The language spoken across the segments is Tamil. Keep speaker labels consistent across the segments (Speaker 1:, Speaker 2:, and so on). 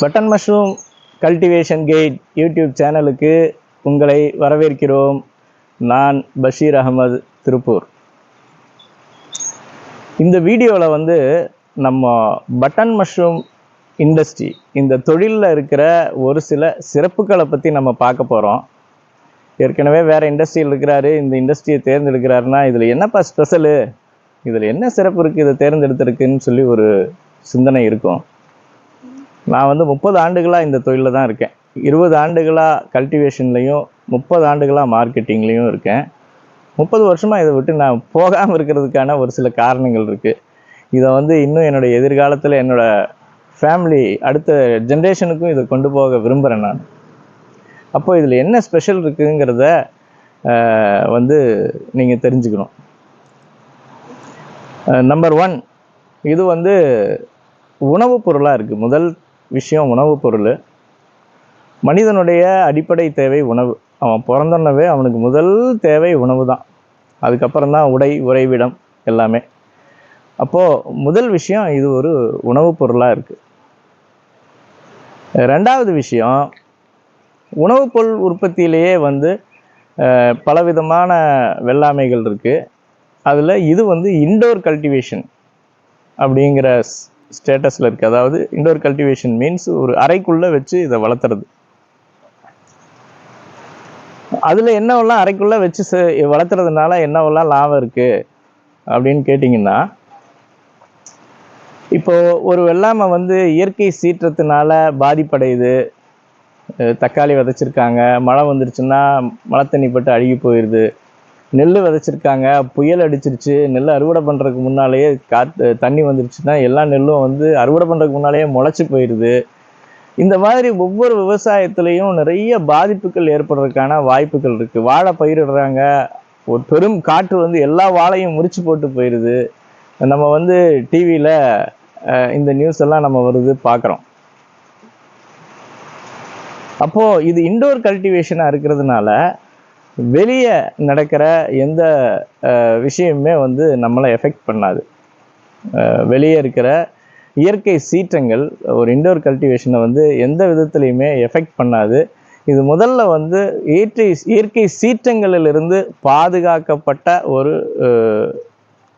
Speaker 1: Button mushroom cultivation guide YouTube சேனலுக்கு உங்களை வரவேற்கிறோம். நான் பஷீர் அகமது திருப்பூர் இந்த வீடியோவில் வந்து நம்ம பட்டன் மஷ்ரூம் இண்டஸ்ட்ரி இந்த தொழிலில் இருக்கிற ஒரு சில சிறப்புகளை பற்றி நம்ம பார்க்க போகிறோம் ஏற்கனவே வேறு இண்டஸ்ட்ரியில் இருக்கிறாரு இந்த இண்டஸ்ட்ரியை தேர்ந்தெடுக்கிறாருன்னா இதில் என்னப்பா ஸ்பெஷலு இதில் என்ன சிறப்பு இருக்குது இதை தேர்ந்தெடுத்திருக்குன்னு சொல்லி ஒரு சிந்தனை இருக்கும். நான் வந்து முப்பது ஆண்டுகளாக இந்த தொழிலில் தான் இருக்கேன். இருபது ஆண்டுகளாக கல்டிவேஷன்லேயும் முப்பது ஆண்டுகளாக மார்க்கெட்டிங்லேயும் இருக்கேன். முப்பது வருஷமாக இதை விட்டு நான் போகாமல் இருக்கிறதுக்கான ஒரு சில காரணங்கள் இருக்குது இதை வந்து இன்னும் என்னுடைய எதிர்காலத்தில் என்னோடய ஃபேமிலி அடுத்த ஜென்ரேஷனுக்கும் இதை கொண்டு போக விரும்புகிறேன் நான். அப்போது இதில் என்ன ஸ்பெஷல் இருக்குங்கிறத வந்து நீங்கள் தெரிஞ்சுக்கணும். நம்பர் ஒன் இது வந்து உணவுப் பொருளாக இருக்குது முதல் விஷயம் உணவுப் பொருள். மனிதனுடைய அடிப்படை தேவை உணவு. அவன் பிறந்தோன்னவே அவனுக்கு முதல் தேவை உணவு தான் அதுக்கப்புறம் தான் உடை உறைவிடம் எல்லாமே. அப்போது முதல் விஷயம் இது ஒரு உணவுப் பொருளாக இருக்குது ரெண்டாவது விஷயம் உணவுப் பொருள் உற்பத்தியிலேயே வந்து பலவிதமான வெள்ளாமைகள் இருக்குது அதில் இது வந்து இன்டோர் கல்டிவேஷன் அப்படிங்கிற ஸ்டேட்டஸில் இருக்குது அதாவது இன்டோர் கல்டிவேஷன் மீன்ஸ் ஒரு அறைக்குள்ளே வச்சு இதை வளர்த்துறது. அதில் என்னவெல்லாம் அறைக்குள்ளே வச்சு செ- வளர்த்துறதுனால என்னவெல்லாம் லாபம் இருக்குது அப்படின்னு கேட்டிங்கன்னா இப்போ ஒரு வெள்ளாமை வந்து இயற்கை சீற்றத்தினால பாதிப்படையுது. தக்காளி விதைச்சிருக்காங்க மழை வந்துருச்சுன்னா மழை தண்ணி பட்டு அழுகி போயிடுது நெல் விதைச்சிருக்காங்க புயல் அடிச்சிருச்சு நெல் அறுவடை பண்ணுறதுக்கு முன்னாலேயே காற்று தண்ணி வந்துருச்சுன்னா எல்லா நெல்லும் வந்து அறுவடை பண்ணுறதுக்கு முன்னாலேயே முளைச்சி போயிடுது. இந்த மாதிரி ஒவ்வொரு விவசாயத்துலேயும் நிறைய பாதிப்புகள் ஏற்படுறதுக்கான வாய்ப்புகள் இருக்குது வாழை பயிரிடுறாங்க. ஒரு பெரும் காற்று வந்து எல்லா வாழையும் முறிச்சு போட்டு போயிடுது. நம்ம வந்து டிவியில் இந்த நியூஸ் எல்லாம் நம்ம வருது பார்க்குறோம் அப்போது இது இண்டோர் கல்டிவேஷனாக இருக்கிறதுனால வெளியே நடக்கிற எந்த விஷயமுமே வந்து நம்மளை எஃபெக்ட் பண்ணாது. வெளியே இருக்கிற இயற்கை சீற்றங்கள் ஒரு இண்டோர் கல்டிவேஷனை வந்து எந்த விதத்துலையுமே எஃபெக்ட் பண்ணாது. இது முதல்ல வந்து இயற்கை இயற்கை சீற்றங்களிலிருந்து பாதுகாக்கப்பட்ட ஒரு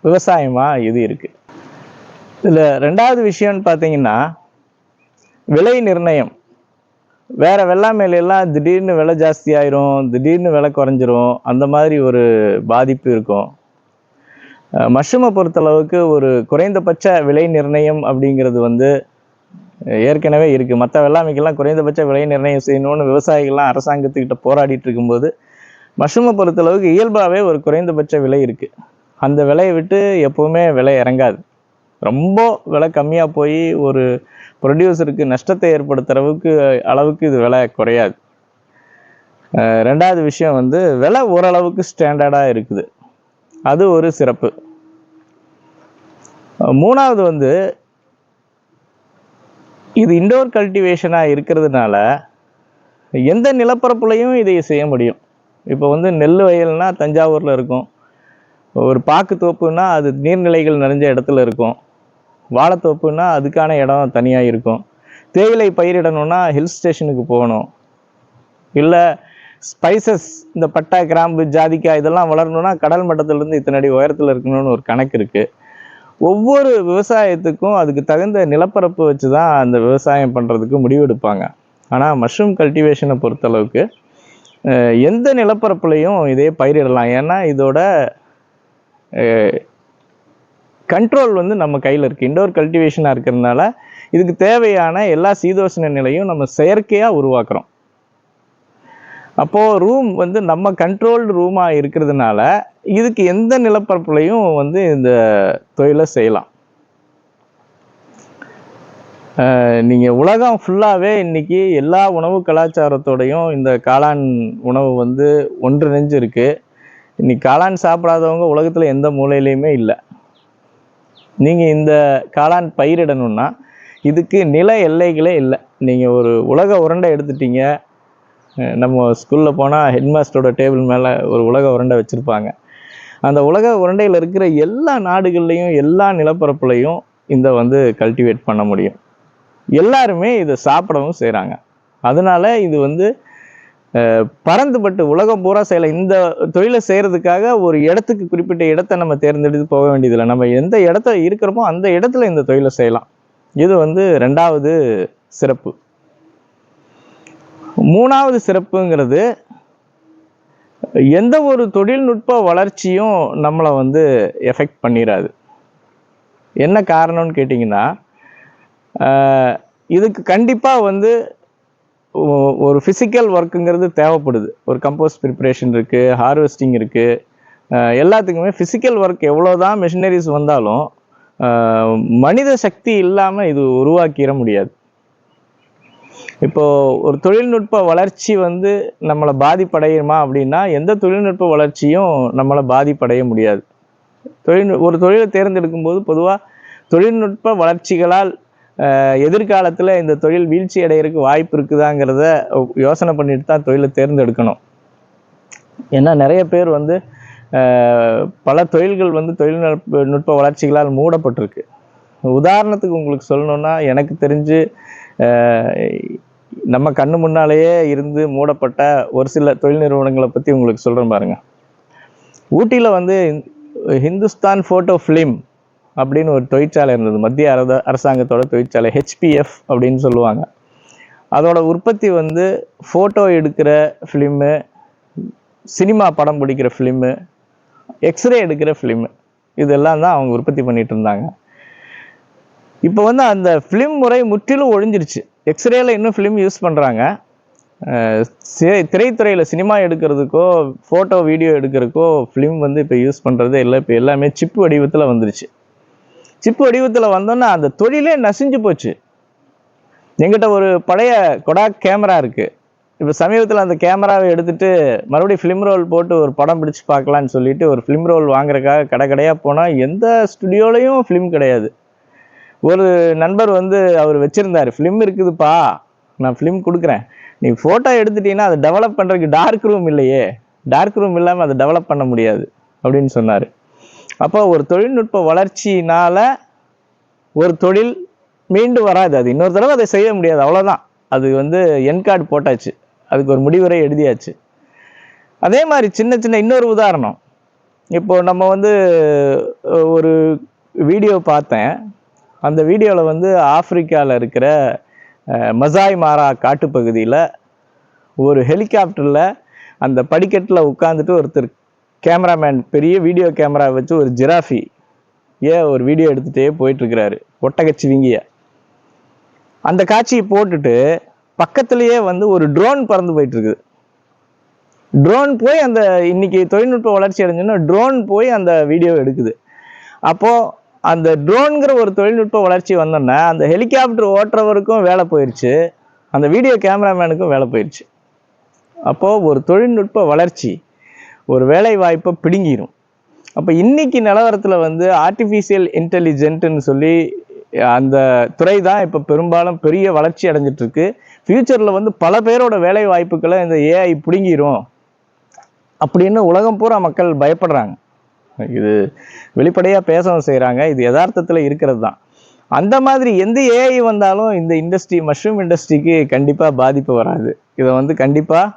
Speaker 1: விவசாயமாக இது இருக்குது இதில் ரெண்டாவது விஷயம்னு பார்த்தீங்கன்னா விலை நிர்ணயம். வேற வெள்ளாமையில எல்லாம் திடீர்னு விலை ஜாஸ்தி ஆயிரும் திடீர்னு விலை குறைஞ்சிரும் அந்த மாதிரி ஒரு பாதிப்பு இருக்கும். மஷ்ரூமை பொறுத்தளவுக்கு ஒரு குறைந்தபட்ச விலை நிர்ணயம் அப்படிங்கிறது வந்து ஏற்கனவே இருக்குது மற்ற வெள்ளாமைக்கெல்லாம் குறைந்தபட்ச விலை நிர்ணயம் செய்யணும்னு விவசாயிகள்லாம் அரசாங்கத்துக்கிட்ட போராடிட்டு இருக்கும்போது மஷ்ரூமை பொறுத்தளவுக்கு இயல்பாகவே ஒரு குறைந்தபட்ச விலை இருக்குது அந்த விலையை விட்டு எப்போவுமே விலை இறங்காது. ரொம்ப விலை கம்மியாக போய் ஒரு ப்ரொடியூசருக்கு நஷ்டத்தை ஏற்படுத்துகிற அளவுக்கு அளவுக்கு இது விலை குறையாது. ரெண்டாவது விஷயம் வந்து விலை ஓரளவுக்கு ஸ்டாண்டர்டாக இருக்குது. அது ஒரு சிறப்பு. மூணாவது வந்து இது இண்டோர் கல்டிவேஷனாக இருக்கிறதுனால எந்த நிலப்பரப்புலையும் இதை செய்ய முடியும். இப்போ வந்து நெல் வயல்னால் தஞ்சாவூரில் இருக்கும். ஒரு பாக்கு தோப்புன்னா அது நீர்நிலைகள் நிறைஞ்ச இடத்துல இருக்கும். வாழைத்தோப்புன்னா அதுக்கான இடம் தனியாக இருக்கும். தேயிலை பயிரிடணும்னா ஹில் ஸ்டேஷனுக்கு போகணும். இல்லை ஸ்பைசஸ் இந்த பட்டா கிராம்பு ஜாதிக்காய் இதெல்லாம் வளரணும்னா கடல் மட்டத்திலேருந்து இத்தனை அடி உயரத்தில் இருக்கணும்னு ஒரு கணக்கு இருக்குது ஒவ்வொரு விவசாயத்துக்கும் அதுக்கு தகுந்த நிலப்பரப்பு வச்சு தான் அந்த விவசாயம் பண்ணுறதுக்கு முடிவெடுப்பாங்க ஆனால் மஷ்ரூம் கல்டிவேஷனை பொறுத்தளவுக்கு எந்த நிலப்பரப்புலையும் இதே பயிரிடலாம். ஏன்னா இதோட கண்ட்ரோல் வந்து நம்ம கையில் இருக்குது இண்டோர் கல்டிவேஷனாக இருக்கிறதுனால இதுக்கு தேவையான எல்லா சீதோஷ்ண நிலையும் நம்ம செயற்கையாக உருவாக்குறோம். அப்போது ரூம் வந்து நம்ம கண்ட்ரோல்டு ரூமாக இருக்கிறதுனால இதுக்கு எந்த நிலப்பரப்புலையும் வந்து இந்த தொழிலை செய்யலாம். நீங்கள் உலகம் ஃபுல்லாகவே இன்றைக்கி எல்லா உணவு கலாச்சாரத்தோடையும் இந்த காளான் உணவு வந்து ஒன்றிணைஞ்சு இன்றைக்கி காளான் சாப்பிடாதவங்க உலகத்தில் எந்த மூலையிலையுமே இல்லை. நீங்கள் இந்த காளான் பயிரிடணும்னா இதுக்கு நில எல்லைகளே இல்லை. நீங்கள் ஒரு உலக உருண்டை எடுத்துட்டீங்க. நம்ம ஸ்கூலில் போனால் ஹெட்மாஸ்டரோட டேபிள் மேலே ஒரு உலக உருண்டை வச்சுருப்பாங்க. அந்த உலக உருண்டையில் இருக்கிற எல்லா நாடுகள்லையும் எல்லா நிலப்பரப்புலையும் இந்த வந்து கல்டிவேட் பண்ண முடியும். எல்லாருமே இதை சாப்பிடவும் செய்கிறாங்க அதனால் இது வந்து பறந்துபட்டு உலகம் பூரா செய்யல இந்த தொழிலை செய்கிறதுக்காக ஒரு இடத்துக்கு குறிப்பிட்ட இடத்த நம்ம தேர்ந்தெடுத்து போக வேண்டியதில்லை. நம்ம எந்த இடத்துல இருக்கிறோமோ அந்த இடத்துல இந்த தொழிலை செய்யலாம். இது வந்து ரெண்டாவது சிறப்பு. மூணாவது சிறப்புங்கிறது எந்த ஒரு தொழில்நுட்ப வளர்ச்சியும் நம்மளை வந்து எஃபெக்ட் பண்ணிடாது என்ன காரணம்னு கேட்டிங்கன்னா இதுக்கு கண்டிப்பாக வந்து ஒரு ஃபிசிக்கல் ஒர்க்குங்கிறது தேவைப்படுது. ஒரு கம்போஸ்ட் ப்ரிப்பரேஷன் இருக்குது ஹார்வெஸ்டிங் இருக்குது எல்லாத்துக்குமே ஃபிசிக்கல் ஒர்க் எவ்வளோதான் மிஷினரிஸ் வந்தாலும் மனித சக்தி இல்லாமல் இது உருவாக்கிட முடியாது. இப்போ ஒரு தொழில்நுட்ப வளர்ச்சி வந்து நம்மளை பாதிப்படையுமா அப்படின்னா எந்த தொழில்நுட்ப வளர்ச்சியும் நம்மளை பாதிப்படைய முடியாது. தொழில் ஒரு தொழிலை தேர்ந்தெடுக்கும் போது பொதுவாக தொழில்நுட்ப வளர்ச்சிகளால் எதிர்காலத்தில் இந்த தொழில் வீழ்ச்சி அடைகிறதுக்கு வாய்ப்பு இருக்குதாங்கிறத யோசனை பண்ணிட்டு தான் தொழிலை தேர்ந்தெடுக்கணும். ஏன்னா நிறைய பேர் வந்து பல தொழில்கள் வந்து தொழில்நுட்ப நுட்ப வளர்ச்சிகளால் மூடப்பட்டிருக்கு. உதாரணத்துக்கு உங்களுக்கு சொல்லணும்னா எனக்கு தெரிஞ்சு நம்ம கண்ணு முன்னாலேயே இருந்து மூடப்பட்ட ஒரு சில தொழில் நிறுவனங்களை பற்றி உங்களுக்கு சொல்கிறேன் பாருங்கள் ஊட்டியில் வந்து ஹிந்துஸ்தான் ஃபோட்டோ ஃபிலிம் அப்படின்னு ஒரு தொழிற்சாலை இருந்தது. மத்திய அரசாங்கத்தோட தொழிற்சாலை ஹெச்பிஎஃப் அப்படின்னு சொல்லுவாங்க. அதோட உற்பத்தி வந்து ஃபோட்டோ எடுக்கிற ஃபிலிமு சினிமா படம் பிடிக்கிற ஃபிலிமு எக்ஸ்ரே எடுக்கிற ஃபிலிமு இதெல்லாம் தான் அவங்க உற்பத்தி பண்ணிட்டு இருந்தாங்க. இப்போ வந்து அந்த ஃபிலிம் முறை முற்றிலும் ஒழிஞ்சிருச்சு. எக்ஸ்ரேல இன்னும் ஃபிலிம் யூஸ் பண்ணுறாங்க திரைத்துறையில் சினிமா எடுக்கிறதுக்கோ ஃபோட்டோ வீடியோ எடுக்கிறதுக்கோ ஃபிலிம் வந்து இப்போ யூஸ் பண்ணுறதே இல்லை. இப்போ எல்லாமே சிப் வடிவத்தில் வந்துருச்சு. சிப்பு வடிவத்தில் வந்தோன்னா அந்த தொழிலே நசிஞ்சு போச்சு. எங்கிட்ட ஒரு பழைய கொடாக் கேமரா இருக்குது இப்போ சமீபத்தில் அந்த கேமராவை எடுத்துட்டு மறுபடியும் ஃபிலிம் ரோல் போட்டு ஒரு படம் பிடிச்சு பார்க்கலான்னு சொல்லிட்டு ஒரு ஃபிலிம் ரோல் வாங்குறதுக்காக கடை கடையாக போனால் எந்த ஸ்டுடியோலையும் ஃபிலிம் கிடையாது. ஒரு நண்பர் வந்து அவர் வச்சுருந்தார். ஃபிலிம் இருக்குதுப்பா நான் ஃபிலிம் கொடுக்குறேன். நீ ஃபோட்டோ எடுத்துட்டீங்கன்னா அதை டெவலப் பண்ணுறதுக்கு டார்க் ரூம் இல்லையே. டார்க் ரூம் இல்லாமல் அதை டெவலப் பண்ண முடியாது அப்படின்னு சொன்னார். அப்போ ஒரு தொழில்நுட்ப வளர்ச்சியினால ஒரு தொழில் மீண்டு வராது. அது இன்னொரு தடவை அதை செய்ய முடியாது. அவ்வளோதான் அது வந்து என் கார்டு போட்டாச்சு. அதுக்கு ஒரு முடிவுரை எழுதியாச்சு. அதே மாதிரி சின்ன சின்ன இன்னொரு உதாரணம். இப்போ நம்ம வந்து ஒரு வீடியோ பார்த்தேன். அந்த வீடியோவில் வந்து ஆப்பிரிக்காவில் இருக்கிற மசாய் மாரா காட்டுப்பகுதியில் ஒரு ஹெலிகாப்டரில் அந்த படிக்கட்டில் உட்காந்துட்டு ஒருத்தர் கேமராமேன் பெரிய வீடியோ கேமரா வச்சு ஒரு ஜிராஃபி ஏன் ஒரு வீடியோ எடுத்துகிட்டே போயிட்டுருக்கிறாரு ஒட்டகச்சிவிங்கிய. அந்த காட்சியை போட்டுட்டு பக்கத்துலேயே வந்து ஒரு ட்ரோன் பறந்து போயிட்டுருக்குது. ட்ரோன் போய் அந்த இன்னைக்கு தொழில்நுட்ப வளர்ச்சி அடைஞ்சோன்னா ட்ரோன் போய் அந்த வீடியோ எடுக்குது. அப்போது அந்த ட்ரோன்கிற ஒரு தொழில்நுட்ப வளர்ச்சி வந்தோன்னா அந்த ஹெலிகாப்டர் ஓட்டுறவருக்கும் வேலை போயிடுச்சு அந்த வீடியோ கேமராமேனுக்கும் வேலை போயிடுச்சு அப்போது ஒரு தொழில்நுட்ப வளர்ச்சி ஒரு வேலை வாய்ப்பை பிடுங்கிடும் அப்போ இன்னைக்கு நிலவரத்தில் வந்து ஆர்டிஃபிஷியல் இன்டெலிஜென்ட்னு சொல்லி அந்த துறை தான் இப்போ பெரும்பாலும் பெரிய வளர்ச்சி அடைஞ்சிட்ருக்கு. ஃப்யூச்சரில் வந்து பல பேரோட வேலை வாய்ப்புகளை இந்த ஏஐ பிடுங்கிடும் அப்படின்னு உலகம் பூரா மக்கள் பயப்படுறாங்க. இது வெளிப்படையாக பேசவும் செய்கிறாங்க இது யதார்த்தத்தில் இருக்கிறது தான். அந்த மாதிரி எந்த ஏஐ வந்தாலும் இந்த இண்டஸ்ட்ரி மஷ்ரூம் இண்டஸ்ட்ரிக்கு கண்டிப்பாக பாதிப்பு வராது. இதை வந்து கண்டிப்பாக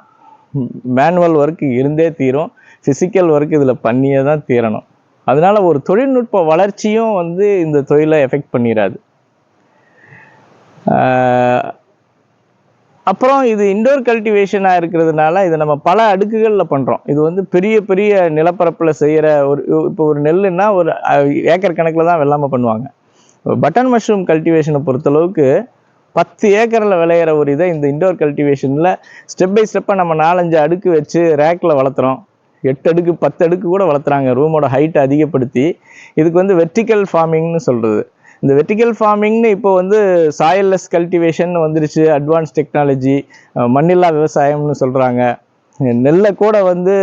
Speaker 1: மேனுவல் ஒர்க் இருந்தே தீரும். ஃபிசிக்கல் ஒர்க் இதில் பண்ணியே தான் தீரணும். அதனால் ஒரு தொழில்நுட்ப வளர்ச்சியும் வந்து இந்த தொழிலை எஃபெக்ட் பண்ணிடாது அப்புறம் இது இண்டோர் கல்டிவேஷனாக இருக்கிறதுனால இதை நம்ம பல அடுக்குகளில் பண்ணுறோம் இது வந்து பெரிய பெரிய நிலப்பரப்பில் செய்கிற ஒரு இப்போ ஒரு நெல்லுன்னா ஒரு ஏக்கர் கணக்கில் தான் வெள்ளாமை பண்ணுவாங்க. பட்டன் மஷ்ரூம் கல்டிவேஷனை பொறுத்தளவுக்கு பத்து ஏக்கரில் விளையிற ஒரு இதை இந்த இண்டோர் கல்டிவேஷனில் ஸ்டெப் பை ஸ்டெப்பாக நம்ம நாலஞ்சு அடுக்கு வச்சு ரேக்கில் வளர்த்துறோம். எட்டு அடுக்கு பத்து அடுக்கு கூட வளர்த்துறாங்க. ரூமோட ஹைட்டை அதிகப்படுத்தி. இதுக்கு வந்து வெர்டிக்கல் ஃபார்மிங்னு சொல்கிறது இந்த வெர்டிக்கல் ஃபார்மிங்னு இப்போ வந்து சாயல்லெஸ் கல்டிவேஷன் வந்துருச்சு. அட்வான்ஸ் டெக்னாலஜி மண்ணில்லா விவசாயம்னு சொல்கிறாங்க நெல்லை கூட வந்து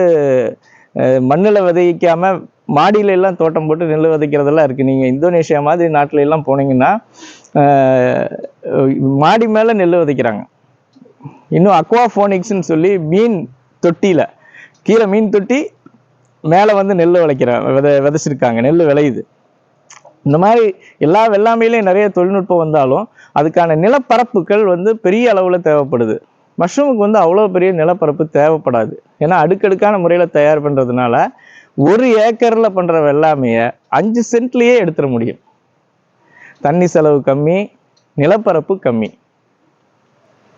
Speaker 1: மண்ணில் விதைக்காம மாடியில எல்லாம் தோட்டம் போட்டு நெல் விதைக்கிறதெல்லாம் இருக்குது நீங்கள் இந்தோனேஷியா மாதிரி நாட்டில எல்லாம் போனீங்கன்னா மாடி மேலே நெல் விதைக்கிறாங்க. இன்னும் அக்வாஃபோனிக்ஸ்னு சொல்லி மீன் தொட்டியில் கீழே மீன் தொட்டி மேலே வந்து நெல் விளைக்கிறாங்க விதை விதைச்சிருக்காங்க. நெல் விளையுது. இந்த மாதிரி எல்லா வெள்ளாமையிலையும் நிறைய தொழில்நுட்பம் வந்தாலும் அதுக்கான நிலப்பரப்புகள் வந்து பெரிய அளவில் தேவைப்படுது. மஷ்ரூமுக்கு வந்து அவ்வளோ பெரிய நிலப்பரப்பு தேவைப்படாது. ஏன்னா அடுக்கடுக்கான முறையில் தயார் பண்ணுறதுனால ஒரு ஏக்கரில் பண்ணுற வெள்ளாமையை அஞ்சு சென்ட்லேயே எடுத்துட முடியும். தண்ணி செலவு கம்மி நிலப்பரப்பு கம்மி.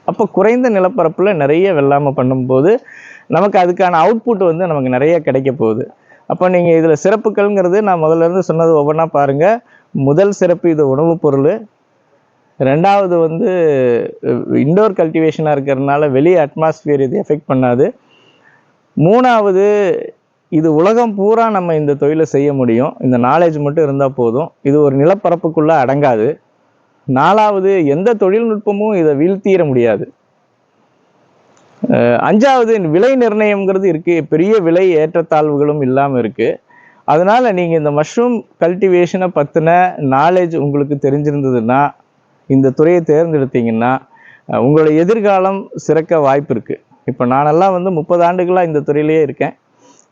Speaker 1: அப்போ குறைந்த நிலப்பரப்பில் நிறைய வெள்ளாமை பண்ணும்போது நமக்கு அதுக்கான அவுட்புட் வந்து நமக்கு நிறைய கிடைக்க போகுது. அப்போ நீங்கள் இதில் சிறப்புகள்ங்கிறது நான் முதல்ல இருந்து சொன்னது ஒவ்வொன்றா பாருங்கள் முதல் சிறப்பு இது உணவுப் பொருள். ரெண்டாவது வந்து இண்டோர் கல்டிவேஷனாக இருக்கிறதுனால வெளியே அட்மாஸ்பியர் இது எஃபெக்ட் பண்ணாது. மூணாவது இது உலகம் பூரா நம்ம இந்த தொழிலை செய்ய முடியும். இந்த நாலேஜ் மட்டும் இருந்தால் போதும். இது ஒரு நிலப்பரப்புக்குள்ளே அடங்காது. நாலாவது எந்த தொழில்நுட்பமும் இதை வீழ்த்திட முடியாது. அஞ்சாவது விலை நிர்ணயம்ங்கிறது இருக்கு. பெரிய விலை ஏற்றத்தாழ்வுகளும் இல்லாமல் இருக்கு. அதனால நீங்க இந்த மஷ்ரூம் கல்டிவேஷனை பத்தின நாலேஜ் உங்களுக்கு தெரிஞ்சிருந்ததுன்னா இந்த துறையை தேர்ந்தெடுத்தீங்கன்னா உங்களோட எதிர்காலம் சிறக்க வாய்ப்பு இருக்கு. இப்போ நானெல்லாம் வந்து முப்பது ஆண்டுகளாக இந்த துறையிலேயே இருக்கேன்.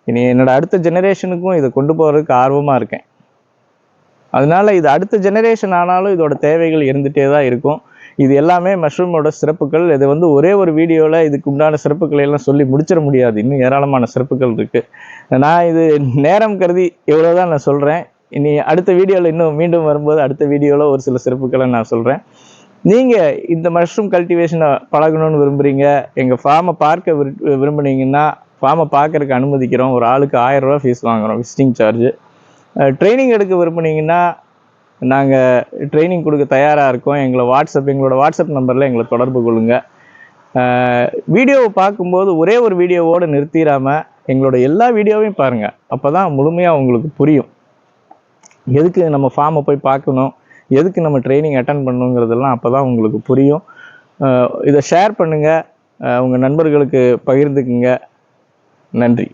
Speaker 1: இனி என்னோட அடுத்த ஜெனரேஷனுக்கும் இதை கொண்டு போகிறதுக்கு ஆர்வமாக இருக்கேன். அதனால இது அடுத்த ஜெனரேஷன் ஆனாலும் இதோட தேவைகள் இருந்துகிட்டே தான் இருக்கும். இது எல்லாமே மஷ்ரூமோட சிறப்புகள். இது வந்து ஒரே ஒரு வீடியோவில் இதுக்கு உண்டான சிறப்புகளை எல்லாம் சொல்லி முடிச்சிட முடியாது. இன்னும் ஏராளமான சிறப்புகள் இருக்குது நான் இது நேரம் கருதி இவ்வளோ தான் நான் சொல்கிறேன் இனி அடுத்த வீடியோவில் இன்னும் மீண்டும் வரும்போது அடுத்த வீடியோவில் ஒரு சில சிறப்புகளை நான் சொல்கிறேன் நீங்கள் இந்த மஷ்ரூம் கல்டிவேஷனை பழகணும்னு விரும்புகிறீங்க எங்கள் ஃபார்மை பார்க்க விரு விரும்புனீங்கன்னா ஃபார்மை பார்க்கறதுக்கு அனுமதிக்கிறோம். ஒரு ஆளுக்கு ஆயிரம் ரூபா ஃபீஸ் வாங்குறோம் விசிட்டிங் சார்ஜ் ட்ரைனிங் எடுக்க விரும்புனீங்கன்னா நாங்கள் ட்ரைனிங் கொடுக்க தயாராக இருக்கோம். எங்களை வாட்ஸ்அப் எங்களோட வாட்ஸ்அப் நம்பரில் எங்களை தொடர்பு கொள்ளுங்கள் வீடியோவை பார்க்கும்போது ஒரே ஒரு வீடியோவோடு நிறுத்திடாமல் எங்களோட எல்லா வீடியோவையும் பாருங்கள் அப்போ தான் முழுமையாக உங்களுக்கு புரியும். எதுக்கு நம்ம ஃபார்மை போய் பார்க்கணும்? எதுக்கு நம்ம ட்ரைனிங் அட்டன் பண்ணணுங்கிறதெல்லாம் அப்போ தான் உங்களுக்கு புரியும். இதை ஷேர் பண்ணுங்கள் உங்கள் நண்பர்களுக்கு பகிர்ந்துக்குங்க. நன்றி.